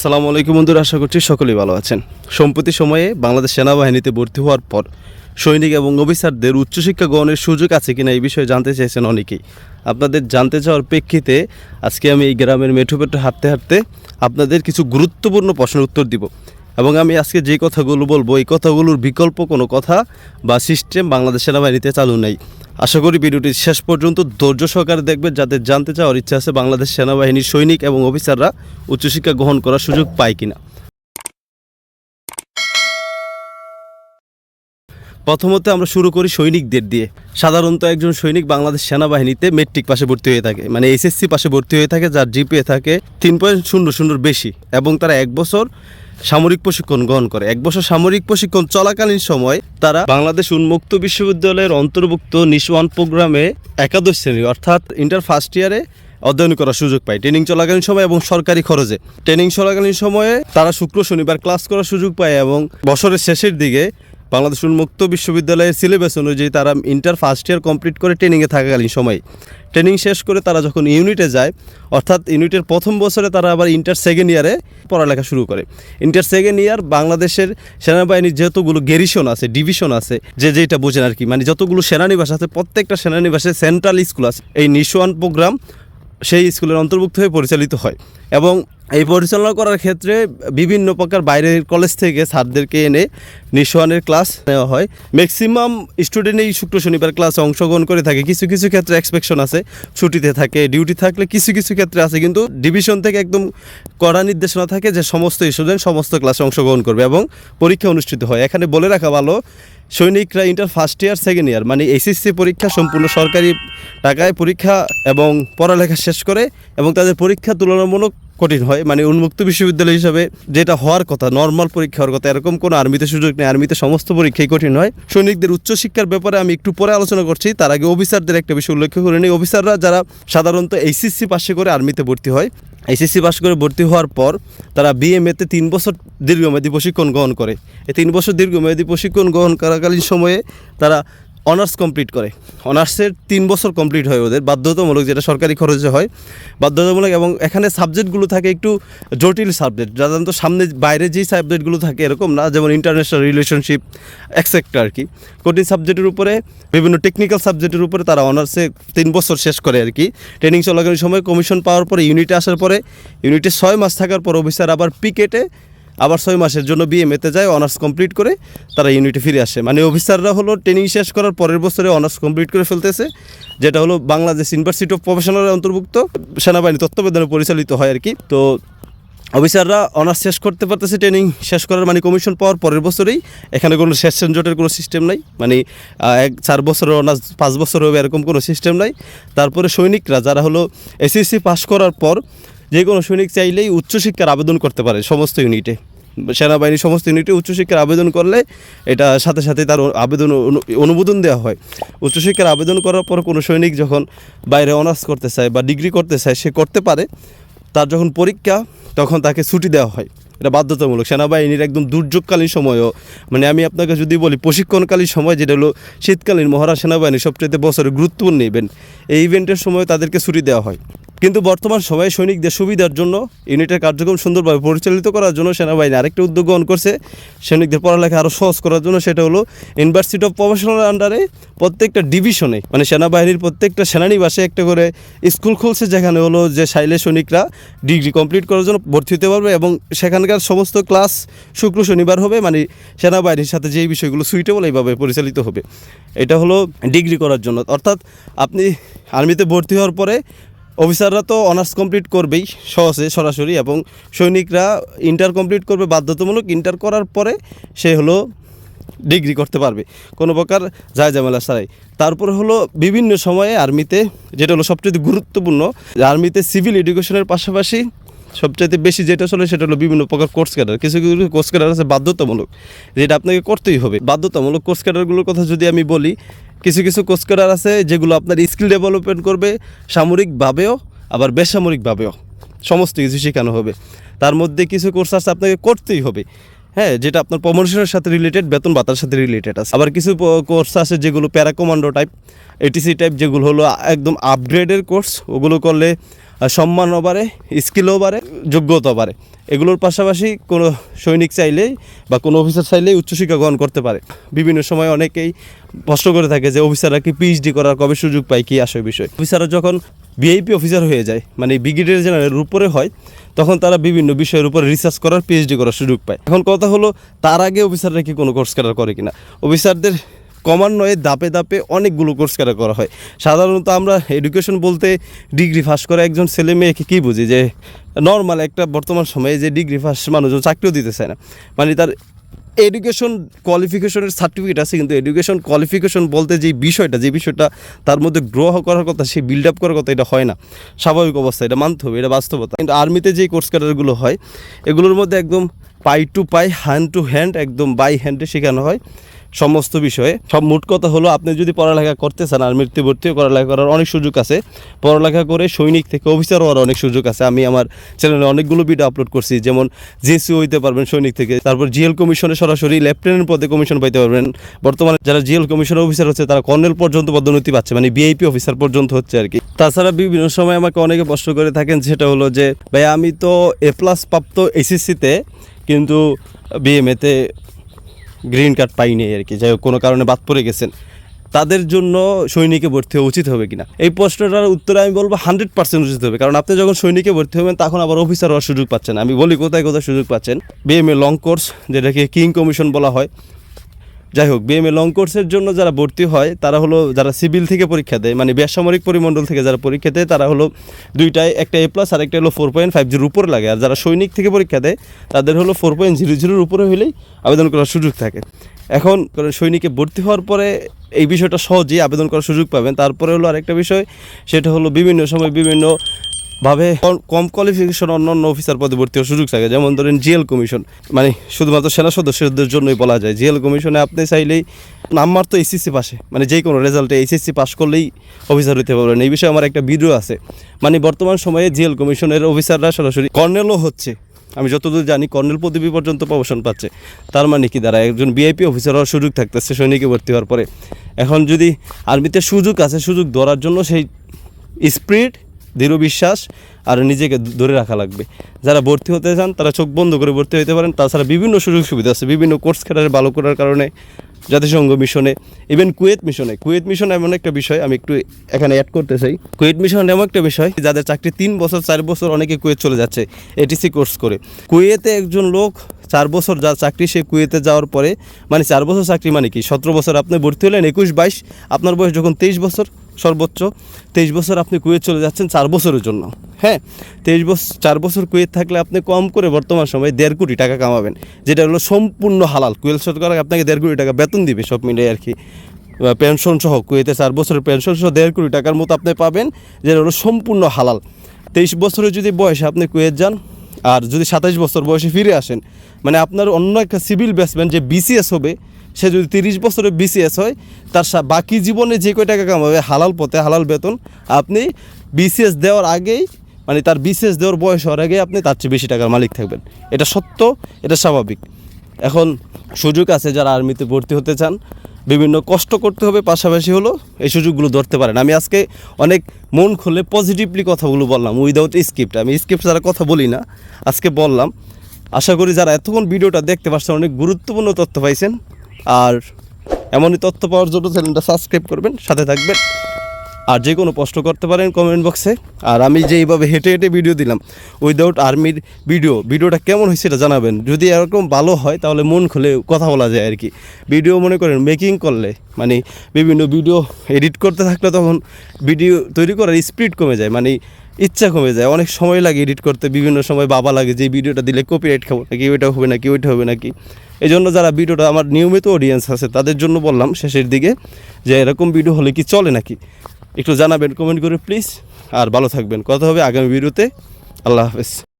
আসসালামু আলাইকুম বন্ধুরা, আশা করছি সকলেই ভালো আছেন। সম্প্রতি সময়ে বাংলাদেশ সেনাবাহিনীতে ভর্তি হওয়ার পর সৈনিক এবং অফিসারদের উচ্চশিক্ষা গ্রহণের সুযোগ আছে কিনা এই বিষয়ে জানতে চাইছেন অনেকেই। আপনাদের জানতে চাওয়ার প্রেক্ষিতে আজকে আমি এই গ্রামের মেঠোপেটে হাঁটতে হাঁটতে আপনাদের কিছু গুরুত্বপূর্ণ প্রশ্নের উত্তর দিব এবং আমি আজকে যে কথাগুলো বলব, এই কথাগুলোর বিকল্প কোনো কথা বা সিস্টেম বাংলাদেশ সেনাবাহিনীতে চালু নেই। আশা করি ভিডিওটি শেষ পর্যন্ত ধৈর্য সহকারে দেখবেন। যাদের জানতে চাওয়ার ইচ্ছা আছে বাংলাদেশ সেনাবাহিনীর সৈনিক এবং অফিসাররা উচ্চশিক্ষা গ্রহণ করার সুযোগ পায় কিনা। প্রথমত আমরা শুরু করি সৈনিকদের দিয়ে। সাধারণত একজন সৈনিক বাংলাদেশ সেনাবাহিনীতে মেট্রিক পাশে ভর্তি হয়ে থাকে মানে এসএসসি পাশে ভর্তি হয়ে থাকে, যার জিপিএ থাকে তিন পয়েন্ট শূন্য শূন্যর বেশি এবং তারা এক বছর সামরিক প্রশিক্ষণ গ্রহণ করে। এক বছর সামরিক প্রশিক্ষণ চলাকালীন সময় তারা বাংলাদেশ উন্মুক্ত বিশ্ববিদ্যালয়ের অন্তর্ভুক্ত নিশওয়ান প্রোগ্রামে একাদশ শ্রেণি, অর্থাৎ ইন্টার ফার্স্ট ইয়ারে অধ্যয়ন করার সুযোগ পায়। ট্রেনিং চলাকালীন সময় এবং সরকারি খরচে। ট্রেনিং চলাকালীন সময়ে তারা শুক্র, শনিবার ক্লাস করার সুযোগ পায় এবং বছরের শেষের দিকে বাংলাদেশ উন্মুক্ত বিশ্ববিদ্যালয়ের সিলেবাস অনুযায়ী তারা ইন্টার ফার্স্ট ইয়ার কমপ্লিট করে ট্রেনিংয়ে থাকাকালীন সময়। ট্রেনিং শেষ করে তারা যখন ইউনিটে যায়, অর্থাৎ ইউনিটের প্রথম বছরে তারা আবার ইন্টার সেকেন্ড ইয়ারে পড়ালেখা শুরু করে। ইন্টার সেকেন্ড ইয়ার বাংলাদেশের সেনাবাহিনীর যতগুলো গেরিশন আছে ডিভিশন আছে, যে যেটা বোঝেন আর কি মানে যতগুলো সেনানিবাস আছে, প্রত্যেকটা সেনানিবাসে সেন্ট্রাল স্কুল আছে। এই নিশোয়ান প্রোগ্রাম সেই স্কুলের অন্তর্ভুক্ত হয়ে পরিচালিত হয়। এবং এই পরিচালনা করার ক্ষেত্রে বিভিন্ন প্রকার বাইরের কলেজ থেকে স্যারদেরকে এনে নিঃসহানের ক্লাস নেওয়া হয়। ম্যাক্সিমাম স্টুডেন্ট এই শুক্র শনিবার ক্লাসে অংশগ্রহণ করে থাকে। কিছু কিছু ক্ষেত্রে এক্সপেকশন আছে, ছুটিতে থাকে ডিউটি থাকলে কিছু কিছু ক্ষেত্রে আছে, কিন্তু ডিভিশন থেকে একদম কড়া নির্দেশনা থাকে যে সমস্ত স্টুডেন্ট সমস্ত ক্লাসে অংশগ্রহণ করবে এবং পরীক্ষা অনুষ্ঠিত হয়। এখানে বলে রাখা ভালো, সৈনিকরা inter first year second year মানে এসএসসি পরীক্ষা সম্পূর্ণ সরকারি টাকায় পরীক্ষা এবং পড়ালেখা শেষ করে এবং তাদের পরীক্ষা তুলনামূলক কঠিন হয়। মানে উন্মুক্ত বিশ্ববিদ্যালয় হিসাবে যেটা হওয়ার কথা নর্মাল পরীক্ষা হওয়ার কথা, এরকম কোনো আর্মিতে সুযোগ নেই। আর্মিতে সমস্ত পরীক্ষাই কঠিন হয়। সৈনিকদের উচ্চশিক্ষার ব্যাপারে আমি একটু পরে আলোচনা করছি। তার আগে অফিসারদের একটা বিষয় উল্লেখ করে নিই। অফিসাররা যারা সাধারণত এইচএসসি পাশে করে আর্মিতে ভর্তি হয় এইচএসসি পাস করে ভর্তি হওয়ার পর তারা বিএমএতে তিন বছর দীর্ঘমেয়াদী প্রশিক্ষণ গ্রহণ করে। এই তিন বছর দীর্ঘমেয়াদী প্রশিক্ষণ গ্রহণ করাকালীন সময়ে তারা অনার্স কমপ্লিট করে। অনার্সের তিন বছর কমপ্লিট হয় ওদের। বাধ্যতামূলক যেটা সরকারি খরচে হয়, বাধ্যতামূলক এবং এখানে সাবজেক্টগুলো থাকে একটু জটিল সাবজেক্ট। সাধারণত সামনে বাইরে যেই সাবজেক্টগুলো থাকে এরকম না, যেমন ইন্টারন্যাশনাল রিলেশনশিপ এক্সেক্ট্রা আর কি কঠিন সাবজেক্টের উপরে, বিভিন্ন টেকনিক্যাল সাবজেক্টের উপরে তারা অনার্সে তিন বছর শেষ করে আর কি ট্রেনিং চলাকালীন সময় কমিশন পাওয়ার পরে ইউনিটে আসার পরে ইউনিটে ছয় মাস থাকার পর অফিসার আবার পিকেটে আবার ছয় মাসের জন্য বিএমএতে যায় অনার্স কমপ্লিট করে তারা ইউনিটে ফিরে আসে। মানে অফিসাররা হলো ট্রেনিং শেষ করার পরের বছরে অনার্স কমপ্লিট করে ফেলতেছে, যেটা হলো বাংলাদেশ ইউনিভার্সিটি অফ প্রফেশনালের অন্তর্ভুক্ত সেনাবাহিনী তত্ত্বাবধানে পরিচালিত হয় আর কি তো অফিসাররা অনার্স শেষ করতে পারতেছে ট্রেনিং শেষ করার মানে কমিশন পাওয়ার পরের বছরেই। এখানে কোনো সেশন জটের কোনো সিস্টেম নাই মানে এক, চার বছরের অনার্স পাঁচ বছর হবে এরকম কোনো সিস্টেম নাই। তারপরে সৈনিকরা যারা হলো এসএসসি পাস করার পর যে কোনো সৈনিক চাইলেই উচ্চশিক্ষার আবেদন করতে পারে সমস্ত ইউনিটে সেনাবাহিনীর সমস্ত ইউনিটে উচ্চশিক্ষার আবেদন করলে এটা সাথে সাথে তার আবেদন অনু- অনুমোদন দেওয়া হয়। উচ্চশিক্ষার আবেদন করার পর কোনো সৈনিক যখন বাইরে অনার্স করতে চায় বা ডিগ্রি করতে চায়, সে করতে পারে। তার যখন পরীক্ষা, তখন তাকে ছুটি দেওয়া হয়। এটা বাধ্যতামূলক। সেনাবাহিনীর একদম দুর্যোগকালীন সময়ও। মানে আমি আপনাকে যদি বলি, প্রশিক্ষণকালীন সময় যেটা হলো, শীতকালীন মহারা সেনাবাহিনীর সবচেয়ে বছরের গুরুত্বপূর্ণ ইভেন্ট এই ইভেন্টের সময় তাদেরকে ছুটি দেওয়া হয়। কিন্তু বর্তমান সময়ে সৈনিকদের সুবিধার জন্য ইউনিটের কার্যক্রম সুন্দরভাবে পরিচালিত করার জন্য সেনাবাহিনী আরেকটা উদ্যোগ গ্রহণ করছে। সৈনিকদের পড়ালেখা আরও সহজ করার জন্য সেটা হলো ইউনিভার্সিটি অফ প্রফেশনাল আন্ডারে প্রত্যেকটা ডিভিশনে মানে সেনাবাহিনীর প্রত্যেকটা সেনানিবাসে একটা করে স্কুল খুলছে, যেখানে হলো যে সাইলে সৈনিকরা ডিগ্রি কমপ্লিট করার জন্য ভর্তি হতে পারবে এবং সেখানকার সমস্ত ক্লাস শুক্র শনিবার হবে মানে সেনাবাহিনীর সাথে যেই বিষয়গুলো সুইটেবল এইভাবে পরিচালিত হবে। এটা হলো ডিগ্রি করার জন্য। অর্থাৎ আপনি আর্মিতে ভর্তি হওয়ার পরে অফিসাররা তো অনার্স কমপ্লিট করবেই সহজে সরাসরি এবং সৈনিকরা ইন্টার কমপ্লিট করবে বাধ্যতামূলক। ইন্টার করার পরে সে হলো ডিগ্রি করতে পারবে। কোনো প্রকার যায় ঝামেলা ছাড়াই। তারপরে হলো বিভিন্ন সময়ে আর্মিতে যেটা হলো সবচেয়ে গুরুত্বপূর্ণ আর্মিতে সিভিল এডুকেশনের পাশাপাশি সবচাইতে বেশি যেটা চলে সেটা হলো বিভিন্ন প্রকার কোর্স ক্যাডার কিছু কিছু কোর্স ক্যাডার আছে বাধ্যতামূলক, যেটা আপনাকে করতেই হবে। বাধ্যতামূলক কোর্স ক্যাডারগুলোর কথা যদি আমি বলি কিছু কিছু কোর্স আছে যেগুলো আপনার স্কিল ডেভেলপমেন্ট করবে সামরিকভাবেও, আবার বেসামরিকভাবেও। সমস্ত কিছু শেখানো হবে। তার মধ্যে কিছু কোর্স আছে আপনাকে করতেই হবে। হ্যাঁ যেটা আপনার প্রমোশনের সাথে রিলেটেড বেতন ভাতার সাথে রিলেটেড আছে। আবার কিছু কোর্স আছে যেগুলো para commando type ATC type যেগুলো হলো একদম আপগ্রেডের কোর্স ওগুলো করলে সম্মানও বাড়ে স্কিলও বাড়ে যোগ্যতাও বাড়ে এগুলোর পাশাপাশি কোনো সৈনিক চাইলেই বা কোনো অফিসার চাইলেই উচ্চশিক্ষা গ্রহণ করতে পারে। বিভিন্ন সময় অনেকেই প্রশ্ন করে থাকে যে অফিসাররা কি পিএইচডি করার কবে সুযোগ পায়? কি আসে বিষয়। অফিসাররা যখন ভিআইপি অফিসার হয়ে যায় মানে ব্রিগেডিয়ার জেনারেলের উপরে হয়, তখন তারা বিভিন্ন বিষয়ের উপরে রিসার্চ করার পিএইচডি করার সুযোগ পায়। এখন কথা হলো, তার আগে অফিসাররা কি কোনো কোর্স করার করে কিনা? অফিসারদের ক্রমান্বয়ে দাপে দাপে অনেকগুলো কোর্স করা করা হয়? সাধারণত আমরা এডুকেশন বলতে ডিগ্রি ফাঁস করা একজন ছেলে মেয়েকে কী বুঝি যে নর্মাল একটা বর্তমান সময়ে যে ডিগ্রি ফাঁস মানুষজন চাকরিও দিতে চায় না। মানে তার এডুকেশন কোয়ালিফিকেশনের সার্টিফিকেট আছে, কিন্তু এডুকেশন কোয়ালিফিকেশন বলতে যে বিষয়টা যে বিষয়টা তার মধ্যে গ্রহ করার কথা সেই বিল্ড আপ করার কথা, এটা হয় না। স্বাভাবিক অবস্থা, এটা মানতে হবে, এটা বাস্তবতা। কিন্তু আর্মিতে যে কোর্স কাটারগুলো হয়, এগুলোর মধ্যে একদম পাই টু পাই হ্যান্ড টু হ্যান্ড একদম বাই হ্যান্ডে শেখানো হয়। সমস্ত বিষয়ে। সব মোট কথা হলো, আপনি যদি পড়ালেখা করতে চান আর্মিতে ভর্তিও পড়ালেখা করার অনেক সুযোগ আছে। পড়ালেখা করে সৈনিক থেকে অফিসার হওয়ার অনেক সুযোগ আছে। আমি আমার চ্যানেলে অনেকগুলো ভিডিও আপলোড করছি, যেমন জেসি হইতে পারবেন সৈনিক থেকে, তারপর জিএল কমিশনে সরাসরি লেফটেন্যান্ট পদে কমিশন পাইতে পারবেন। বর্তমানে যারা জিএল কমিশনের অফিসার হচ্ছে তারা কর্নেল পর্যন্ত পদোন্নতি পাচ্ছে মানে বিআইপি অফিসার পর্যন্ত হচ্ছে আর কি। তাছাড়া বিভিন্ন সময় আমাকে অনেকে প্রশ্ন করে থাকেন, সেটা হলো যে, ভাই, আমি তো এ প্লাস প্রাপ্ত এসএসসিতে কিন্তু বিএমএতে গ্রিন কার্ড পাইনি আর কি। যাই হোক, কোনো কারণে বাদ পড়ে গেছেন। তাদের জন্য সৈনিকে ভর্তি হওয়া উচিত হবে কিনা? এই প্রশ্নটার উত্তরে আমি বলব হান্ড্রেড পার্সেন্ট উচিত হবে। কারণ আপনি যখন সৈনিকে ভর্তি হবেন, তখন আবার অফিসার হওয়ার সুযোগ পাচ্ছেন আমি বলি, কোথায় কোথায় সুযোগ পাচ্ছেন? বিএমএ লং কোর্স যেটাকে কিং কমিশন বলা হয়। যাই হোক বিএমএ লং কোর্সের জন্য যারা ভর্তি হয়, তারা হলো যারা সিভিল থেকে পরীক্ষা দেয় মানে বেসামরিক পরিমণ্ডল থেকে যারা পরীক্ষা দেয়, তারা হলো দুইটায়, একটা এ প্লাস আর একটা হলো ফোর পয়েন্ট ফাইভ জিরোর উপরে লাগে। আর যারা সৈনিক থেকে পরীক্ষা দেয়, তাদের হলো ফোর পয়েন্ট জিরো জিরোর উপরে হলেই আবেদন করার সুযোগ থাকে। এখন সৈনিকে ভর্তি হওয়ার পরে এই বিষয়টা সহজেই আবেদন করার সুযোগ পাবেন। তারপরে হলো আরেকটা বিষয়, সেটা হলো বিভিন্ন সময় বিভিন্ন ভাবে কম- কোয়ালিফিকেশন অন্য অন্য অফিসার পদে ভর্তি হওয়ার সুযোগ থাকে। যেমন ধরেন জিএল কমিশন মানে শুধুমাত্র সেনা সদস্যদের জন্যই বলা যায়। জিএল কমিশনে আপনি চাইলেই নাম্বার তো এসএসসি পাশে মানে যে কোনো রেজাল্টে এইচএসসি পাশ করলেই অফিসার হতে পারবেন। এই বিষয়ে আমার একটা ভিডিও আছে। মানে বর্তমান সময়ে জিএল কমিশনের অফিসাররা সরাসরি কর্নেলও হচ্ছে। আমি যতদূর জানি কর্নেল পদবি পর্যন্ত প্রমোশন পাচ্ছে। তার মানে কি দ্বারা একজন বিআইপি অফিসার হওয়ার সুযোগ থাকতেছে সৈনিকে ভর্তি হওয়ার পরে। এখন যদি আর্মিতে সুযোগ আছে, সুযোগ ধরার জন্য সেই স্পিরিট দৃঢ় বিশ্বাস আর নিজেকে ধরে রাখা লাগবে। যারা ভর্তি হতে চান, তারা চোখ বন্ধ করে ভর্তি হতে পারেন। তাছাড়া বিভিন্ন সুযোগ সুবিধা আছে। বিভিন্ন কোর্স খেলার ভালো করার কারণে জাতিসংঘ মিশনে ইভেন কুয়েত মিশনে। কুয়েত মিশন এমন একটা বিষয়, আমি একটু এখানে অ্যাড করতে চাই। কুয়েত মিশন এমন একটা বিষয়, যাদের চাকরি তিন বছর, চার বছর অনেকে কুয়েত চলে যাচ্ছে এটিসি কোর্স করে। কুয়েতে একজন লোক চার বছর যা চাকরি, সে কুয়েতে যাওয়ার পরে মানে চার বছর চাকরি মানে কি? সতেরো বছর আপনি ভর্তি হলেন, একুশ বাইশ, আপনার বয়স যখন তেইশ বছর সর্বোচ্চ। তেইশ বছর আপনি কুয়েত চলে যাচ্ছেন চার বছরের জন্য। হ্যাঁ তেইশ বছর চার বছর কুয়েত থাকলে আপনি কম করে বর্তমান সময়ে দেড় কোটি টাকা কামাবেন, যেটা হলো সম্পূর্ণ হালাল। কুয়েত সরকার আপনাকে দেড় কোটি টাকা বেতন দিবে সব মিলে আর কি। পেনশন সহ, কুয়েতে চার বছরের পেনশন সহ দেড় কোটি টাকার মতো আপনি পাবেন, যেটা হলো সম্পূর্ণ হালাল। তেইশ বছরের যদি বয়সে আপনি কুয়েত যান, আর যদি সাতাইশ বছর বয়সে ফিরে আসেন মানে আপনার অন্য একটা সিভিল ব্যাটসম্যান যে বিসিএস হবে সে যদি তিরিশ বছরের বিসিএস হয়, তার বাকি জীবনে যে কয় টাকা কামাবে, হালাল পথে হালাল বেতন, আপনি বিসিএস দেওয়ার আগেই মানে তার বিসিএস দেওয়ার বয়স হওয়ার আগে আপনি তার চেয়ে বেশি টাকার মালিক থাকবেন। এটা সত্য, এটা স্বাভাবিক। এখন সুযোগ আছে যারা আর্মিতে ভর্তি হতে চান, বিভিন্ন কষ্ট করতে হবে, পাশাপাশি হলো এই সুযোগগুলো ধরতে পারেন। আমি আজকে অনেক মন খুলে পজিটিভলি কথাগুলো বললাম উইদাউট স্ক্রিপ্ট আমি স্ক্রিপ্ট ছাড়া কথা বলি না, আজকে বললাম। আশা করি যারা এতক্ষণ ভিডিওটা দেখতে পাচ্ছেন অনেক গুরুত্বপূর্ণ তথ্য পাইছেন। আর এমনই তথ্য পাওয়ার জন্য চ্যানেলটা সাবস্ক্রাইব করবেন, সাথে থাকবেন। আর যে কোনো প্রশ্ন করতে পারেন কমেন্ট বক্সে আর আমি যে এইভাবে হেঁটে হেঁটে ভিডিও দিলাম উইদাউট আর্মির ভিডিও ভিডিওটা কেমন হয়েছে সেটা জানাবেন। যদি এরকম ভালো হয়, তাহলে মন খুলে কথা বলা যায় আর কি। ভিডিও মনে করেন মেকিং করলে মানে বিভিন্ন ভিডিও এডিট করতে থাকলে তখন ভিডিও তৈরি করার স্পিড কমে যায় মানে ইচ্ছা কমে যায়। অনেক সময় লাগে এডিট করতে, বিভিন্ন সময় বাবা লাগে যে ভিডিওটা দিলে কপিরাইট খাব নাকি ওইটা হবে নাকি, ওইটা হবে নাকি। এই জন্য যারা ভিডিওটা আমার নিয়মিত অডিয়েন্স আছে, তাদের জন্য বললাম শেষের দিকে যে এরকম ভিডিও হলে কি চলে নাকি? একটু জানাবেন কমেন্ট করে প্লিজ আর ভালো থাকবেন। কথা হবে আগামী ভিডিওতে আল্লাহ হাফেজ।